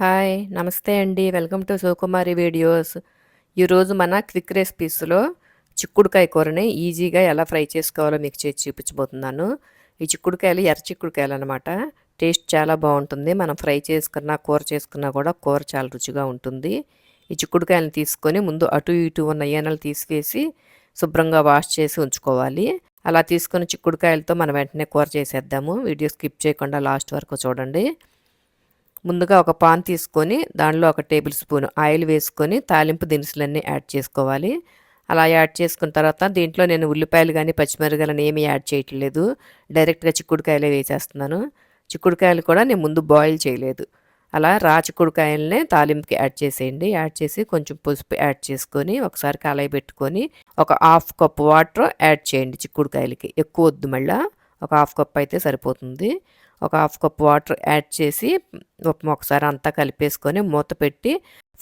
Hi నమస్తే అండి. Welcome to Sukumari videos. ఈరోజు మన క్విక్ రెసిపీస్లో చిక్కుడుకాయ కూరని ఈజీగా ఎలా ఫ్రై చేసుకోవాలో మీకు చేసి చూపించబోతున్నాను. ఈ చిక్కుడుకాయలు ఎర్ర చిక్కుడుకాయలు అనమాట టేస్ట్ చాలా బాగుంటుంది. మనం ఫ్రై చేసుకున్నా కూర చేసుకున్నా కూడా కూర చాలా రుచిగా ఉంటుంది. ఈ చిక్కుడుకాయలను తీసుకొని ముందు అటు ఇటు ఉన్న ఈనలు తీసివేసి శుభ్రంగా వాష్ చేసి ఉంచుకోవాలి. అలా తీసుకొని చిక్కుడుకాయలతో మనం వెంటనే కూర చేసేద్దాము. వీడియో స్కిప్ చేయకుండా లాస్ట్ వరకు చూడండి. ముందుగా ఒక పాన్ తీసుకొని దానిలో ఒక టేబుల్ స్పూన్ ఆయిల్ వేసుకొని తాలింపు దినుసులన్నీ యాడ్ చేసుకోవాలి. అలా యాడ్ చేసుకున్న తర్వాత దీంట్లో నేను ఉల్లిపాయలు కానీ పచ్చిమిరకాయలు ఏమీ యాడ్ చేయట్లేదు. డైరెక్ట్గా చిక్కుడుకాయలే వేసేస్తున్నాను. చిక్కుడుకాయలు కూడా నేను ముందు బాయిల్ చేయలేదు. అలా రా చిక్కుడుకాయలనే తాలింపుకి యాడ్ చేసేయండి. యాడ్ చేసి కొంచెం పసుపు యాడ్ చేసుకొని ఒకసారి కలయి పెట్టుకొని ఒక హాఫ్ కప్ వాటర్ యాడ్ చేయండి చిక్కుడుకాయలకి. ఎక్కువ వద్దు మళ్ళీ. ఒక హాఫ్ కప్ అయితే సరిపోతుంది. ఒక హాఫ్ కప్ వాటర్ యాడ్ చేసి ఒకసారి అంతా కలిపేసుకొని మూత పెట్టి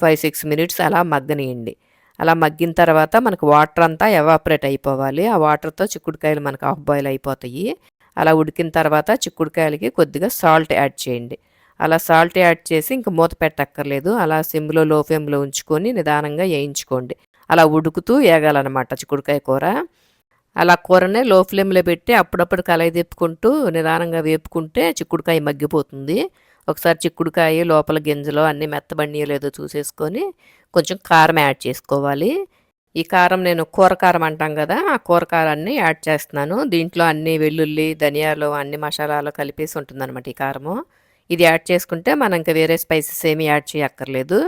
ఫైవ్ సిక్స్ మినిట్స్ అలా మగ్గనియండి. అలా మగ్గిన తర్వాత మనకు వాటర్ అంతా ఎవాపరేట్ అయిపోవాలి. ఆ వాటర్తో చిక్కుడుకాయలు మనకు హాఫ్ బాయిల్ అయిపోతాయి. అలా ఉడికిన తర్వాత చిక్కుడుకాయలకి కొద్దిగా సాల్ట్ యాడ్ చేయండి. అలా సాల్ట్ యాడ్ చేసి ఇంక మూత పెట్టక్కర్లేదు. అలా సిమ్లో లో ఫ్లేమ్లో ఉంచుకొని నిదానంగా వేయించుకోండి. అలా ఉడుకుతూ వేగాలన్నమాట చిక్కుడుకాయ కూర. అలా కూరనే లో ఫ్లేమ్లో పెట్టి అప్పుడప్పుడు కలయి తిప్పుకుంటూ నిదానంగా వేపుకుంటే చిక్కుడుకాయ మగ్గిపోతుంది. ఒకసారి చిక్కుడుకాయ లోపల గింజలు అన్నీ మెత్తబండియలేదో చూసేసుకొని కొంచెం కారం యాడ్ చేసుకోవాలి. ఈ కారం నేను కూర కారం అంటాం కదా ఆ కూరకారాన్ని యాడ్ చేస్తున్నాను. దీంట్లో అన్ని వెల్లుల్లి ధనియాలు అన్ని మసాలాలు కలిపేసి ఉంటుందన్నమాట ఈ కారము. ఇది యాడ్ చేసుకుంటే మనం ఇంకా వేరే స్పైసెస్ ఏమి యాడ్ చేయక్కర్లేదు.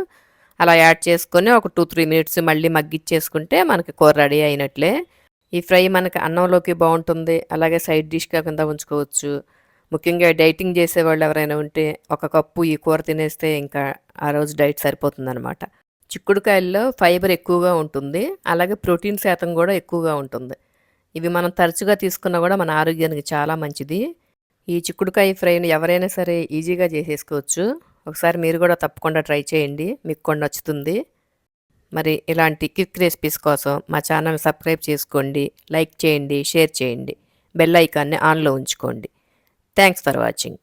అలా యాడ్ చేసుకొని ఒక టూ త్రీ మినిట్స్ మళ్ళీ మగ్గిచ్చేసుకుంటే మనకి కూర రెడీ అయినట్లే. ఈ ఫ్రై మనకి అన్నంలోకి బాగుంటుంది. అలాగే సైడ్ డిష్గా కింద ఉంచుకోవచ్చు. ముఖ్యంగా డైటింగ్ చేసేవాళ్ళు ఎవరైనా ఉంటే ఒక కప్పు ఈ కూర తినేస్తే ఇంకా ఆ రోజు డైట్ సరిపోతుందన్నమాట. చిక్కుడుకాయల్లో ఫైబర్ ఎక్కువగా ఉంటుంది. అలాగే ప్రోటీన్ శాతం కూడా ఎక్కువగా ఉంటుంది. ఇవి మనం తరచుగా తీసుకున్నా కూడా మన ఆరోగ్యానికి చాలా మంచిది. ఈ చిక్కుడుకాయ ఫ్రైని ఎవరైనా సరే ఈజీగా చేసేసుకోవచ్చు. ఒకసారి మీరు కూడా తప్పకుండా ట్రై చేయండి. మీకు కొన్ని నచ్చుతుంది. మరి ఇలాంటి క్విక్ రెసిపీస్ కోసం మా ఛానల్ సబ్స్క్రైబ్ చేసుకోండి లైక్ చేయండి షేర్ చేయండి బెల్ ఐకాన్ని ఆన్లో ఉంచుకోండి. Thanks for watching.